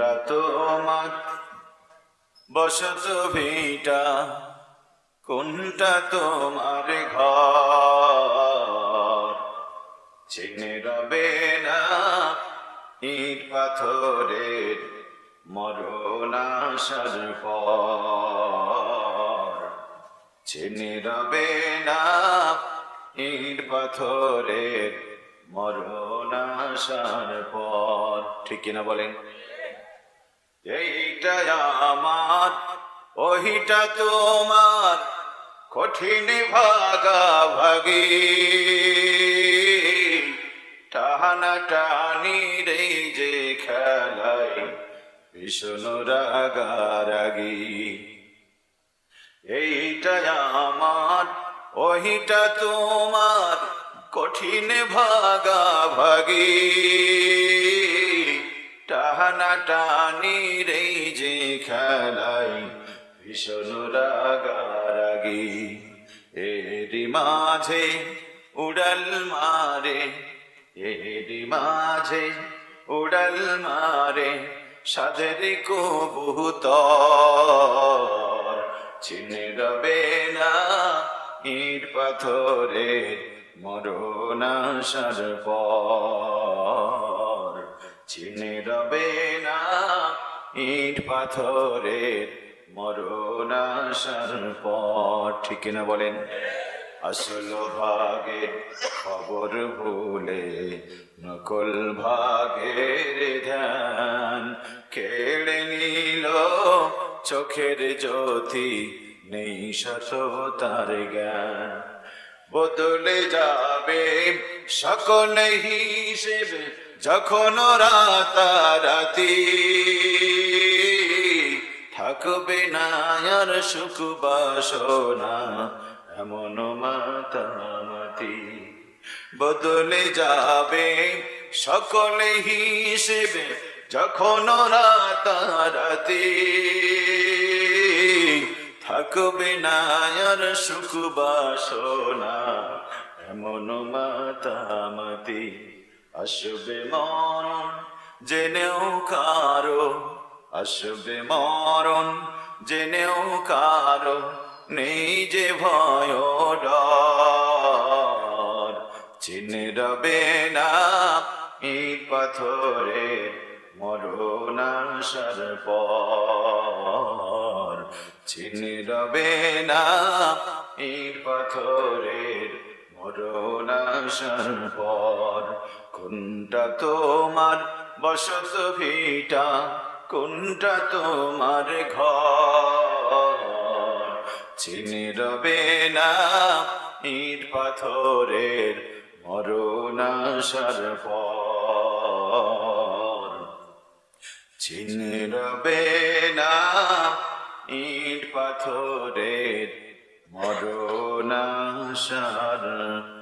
কোনটা তোমার, বসত ভিটা, কোনটা তোমার ঘর? চিনে রবে না ইট পাথরের মরণাশার পর? চিনে রবে না ইট পাথরের মরণাশার পর? ঠিক কিনা বলেন? এইটা আমার ওহিটা তোমার কঠিন ভাগা ভাগি। টানা টানি রে যে খেলাই, ভীষণ রাগারাগি। এইটা আমার ওহিটা তোমার কঠিন ভাগা ভাগি। টানা টানি রে যে খেলাই, ভীষণ রাগারাগি। এরি মাঝে উড়াল মারে এরি মাঝে উড়াল মারে সাদের কবুতর। চিনে রবে না ইট পাথরে পাথরের মরণাশার পর। চিনে রবে না ইট পাথরের মরণাশার পর। ঠিক না বলেন? আসল ভাগের খবর ভুলে, নকল ভাগের ধ্যান কেড়ে নিল চোখের জ্যোতি, নেই সততার জ্ঞান। বদলে যাবে সকল হিসেবে যখন রাতারাতি থাকবে না আর সুখ বাসনা এমন মাতামাতি বদলে যাবে। সকলে হিসেবে যখন রাতারাতি থাকবে না আর সুখ বাসনা এমন মাতামাতি আসবে মরণ, জেনেও কারও, আসবে মরণ, জেনেও কারও, নেই যে ভয় চিনে রবে না ইট পাথরের মরণাশার পর। চিনে রবে না ইট পাথরের পর কোনটা তোমার বসত ভিটা? কোনটা তোমার ঘর? চিনি রবে না ইট পাথরের মরণাশার পর। চিনি রবে না ইট পাথরের মানসার